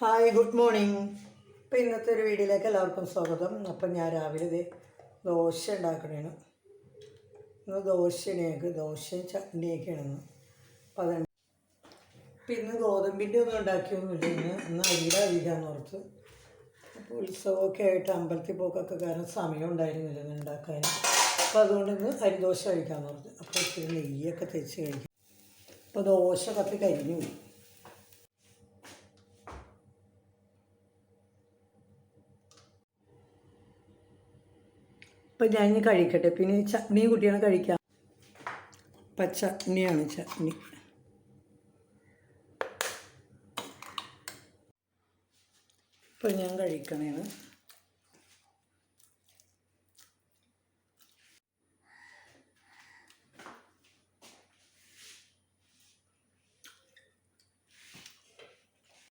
Hi good morning ഇപ്പം ഇന്നത്തെ ഒരു വീഡിയോയിലേക്ക് എല്ലാവർക്കും സ്വാഗതം. അപ്പം ഞാൻ രാവിലെ ദോശ ഉണ്ടാക്കണേണ് ഇന്ന് ദോശയാണ് ദോശയും ചട്നിയൊക്കെയാണ് ഇന്ന് അപ്പം അതുണ്ട്. അപ്പം ഇന്ന് ഗോതമ്പിന്റെ ഒന്നും ഉണ്ടാക്കിയൊന്നുമില്ല. ഇന്ന് ഇന്ന് അരിയുടെ അരികാന്ന് ഓർത്ത്. അപ്പോൾ ഉത്സവമൊക്കെ ആയിട്ട് അമ്പലത്തിൽ പോക്കൊക്കെ കാരണം സമയം ഉണ്ടായിരുന്നില്ല ഇന്ന് ഉണ്ടാക്കാൻ. അപ്പോൾ അതുകൊണ്ട് ഇന്ന് അരിദോശ കഴിക്കാമെന്ന് ഓർത്ത്. അപ്പോൾ ഇത്തിരി നെയ്യൊക്കെ തേച്ച് കഴിക്കും. അപ്പോൾ ദോശ കത്തി കരിഞ്ഞു പോയി. അപ്പം ഞാൻ കഴിക്കട്ടെ. പിന്നെ ഈ ചട്നിയും കുട്ടിയാണ് കഴിക്കാം. അപ്പം ചട്നിയാണ് ചട്നി. ഇപ്പം ഞാൻ കഴിക്കണേണ്.